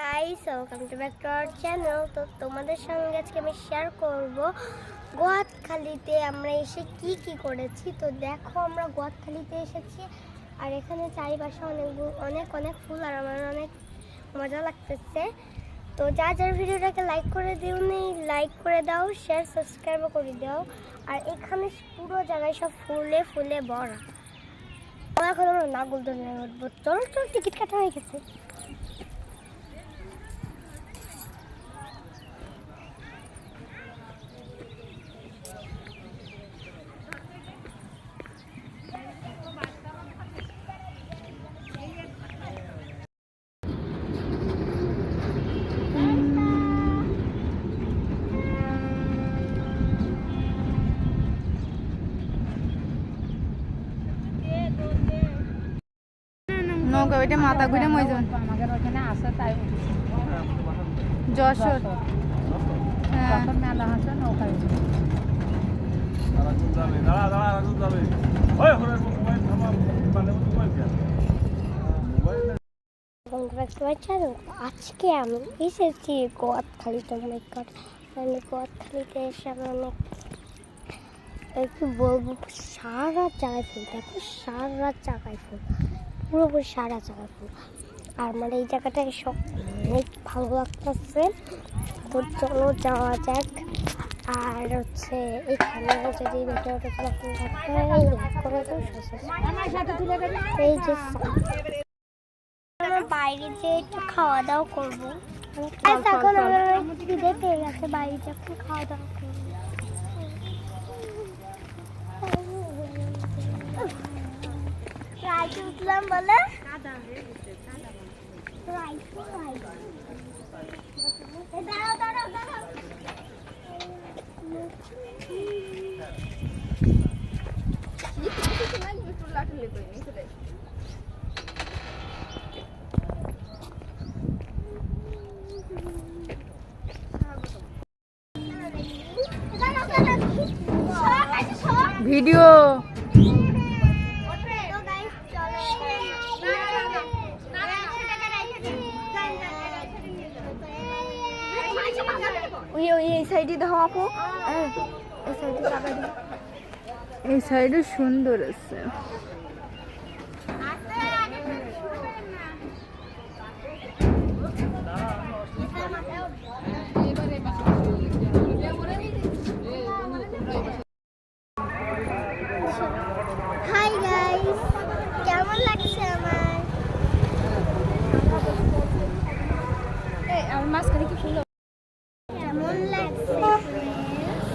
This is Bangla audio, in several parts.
Guys welcome to back to our channel তো তোমাদের সঙ্গে আজকে আমি শেয়ার করব গোয়াতখালিতে আমরা এসে কি কি করেছি। তো দেখো আমরা গোয়াতখালিতে এসেছি আর এখানে চারিপাশে অনেক অনেক অনেক ফুল আর আমার অনেক মজা লাগতেছে। তো যা যার ভিডিওটাকে লাইক করে দিও নি লাইক করে দাও শেয়ার সাবস্ক্রাইবও করে দাও। আর এখানে পুরো জায়গায় সব ফুলে ফুলে ভরা। এখন আমরা নাগলদোলায় উঠবো। চলো চলো, টিকিট কাটা হয়ে গেছে। নৌকা, ওইটা মাথা ঘুরে মই আছে তাই যশোর। হ্যাঁ। মেলা আছে মোবাইল চ্যানেল আজকে আমি এসেছি গোয়াতখালিতে অনেক মানে গোয়াতখালিতে এসে আমি অনেক একটু বলব, সারা জায়গায় ফুল, দেখো, সারা জায়গায় ফুল। পুরোপুরি সারা জায়গায় ফুল আর মানে এই জায়গাটা সব অনেক ভালো লাগতেছে। তো চলো যাওয়া যাক। আর হচ্ছে এখানে যদি ভিডিওটা এই যে আমরা বাইরে যে একটু খাওয়া দাওয়া করব আচ্ছা, এখন আমরা খিদে পেয়ে গেছে বাইরে যখন খাওয়া দাওয়া করব। উঠলাম বলে? ভিডিও তো গাইস চলো ওই ওই এই সাইডে দেখো আপু। এই সাইডে এই সাইডে সুন্দর আছে হাই গাইস কেমন লাগছে আমার আমার মাঝখানে কি ফুল কেমন লাগছে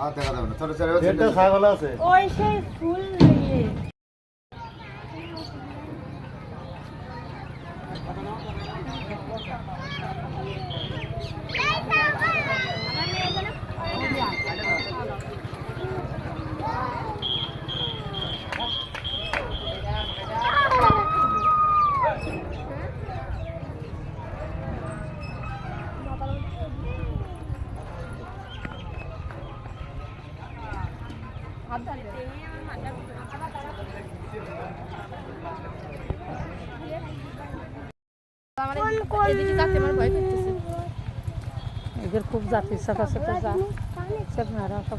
একটু দেখি দেখি কি আছে এটা ছাগল আছে। ওই সেই ফুল। কোন কোন এদের খুব জাতি, ছোট ছোট যা সব মেয়েরা সব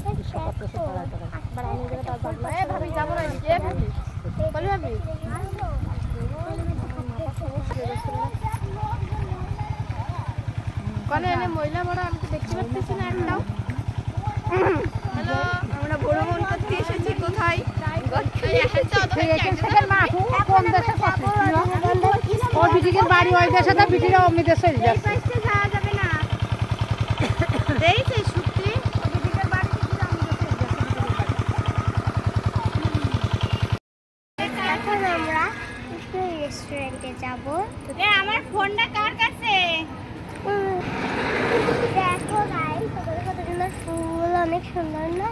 মহিলা বড় আমি দেখতে পাচ্ছি না একটাও হ্যালো আমরা বড় মন করতে এসেছি কোথায় কোন দেশে কত ও বিটিকের বাড়ি ওই দেশে তো বিটিরা অমনি দেশে যাওয়া যাবে না আমরা ফোনটা কার কাছে দেখো অনেক সুন্দর না